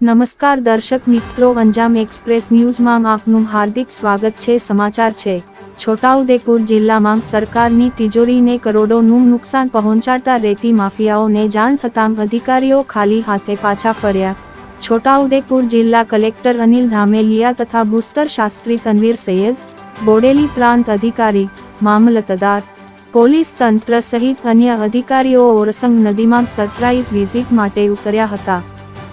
નમસ્કાર દર્શક મિત્રો, અંજામ એક્સપ્રેસ ન્યૂઝમાં આપનું હાર્દિક સ્વાગત છે. સમાચાર છે, છોટાઉદેપુર જિલ્લામાં સરકારની તિજોરીને કરોડોનું નુકસાન પહોંચાડતા રેતી માફિયાઓને જાણ થતાં અધિકારીઓ ખાલી હાથે પાછા ફર્યા. છોટાઉદેપુર જિલ્લા કલેક્ટર અનિલ ધામેલિયા તથા ભૂસ્તર શાસ્ત્રી તનવીર સૈયદ, બોડેલી પ્રાંત અધિકારી, મામલતદાર, પોલીસ તંત્ર સહિત અન્ય અધિકારીઓ ઓરસંગ નદીમાં સરપ્રાઇઝ વિઝિટ માટે ઉતર્યા હતા.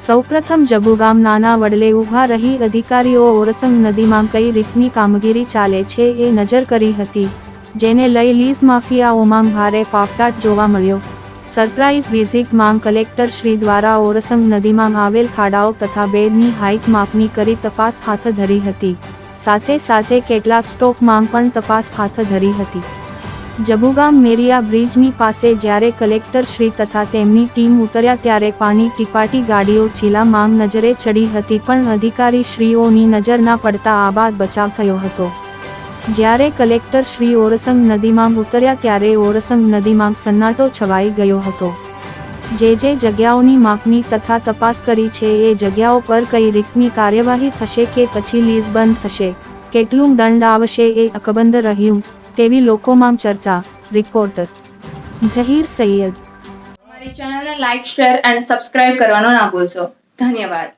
સૌપ્રથમ જબુગામ નાના વડલે ઊભા રહી અધિકારીઓ ઓરસંગ નદીમાં કઈ રીતની કામગીરી ચાલે છે એ નજર કરી હતી, જેને લઈ લીઝ માફિયાઓમાં ભારે ફાફડાટ જોવા મળ્યો. સરપ્રાઇઝ વિઝિટમાં કલેક્ટર શ્રી દ્વારા ઓરસંગ નદીમાં આવેલ ખાડાઓ તથા બેડની હાઇટ માપણી કરી તપાસ હાથ ધરી હતી. સાથે સાથે કેટલાક સ્ટોકમાં પણ તપાસ હાથ ધરી હતી. જબુગામ મેરિયા બ્રિજની પાસે જ્યારે કલેક્ટર શ્રી તથા તેમની ટીમ ઉતર્યા ત્યારે પાણી ટીપાટી ગાડીઓ ચીલા માંગ નજરે ચડી હતી પણ અધિકારી શ્રીઓની નજર ના પડતા આબાદ બચાવ થયો હતો. જ્યારે કલેક્ટર શ્રી ઓરસંગ નદીમાં ઉતર્યા ત્યારે ઓરસંગ નદીમાં સન્નાટો છવાઈ ગયો હતો. જે જે જગ્યાઓની માપણી તથા તપાસ કરી છે એ જગ્યાઓ પર કઈ રીતની કાર્યવાહી થશે કે પછી લીઝ બંધ થશે, કેટલું દંડ આવશે એ અકબંધ રહ્યું તેવી લોકોમાં ચર્ચા રિપોર્ટર ઝહીર સૈયદ. અમારી ચેનલને લાઈક શેર અને સબસ્ક્રાઇબ કરવાનો ના ભૂલશો. ધન્યવાદ.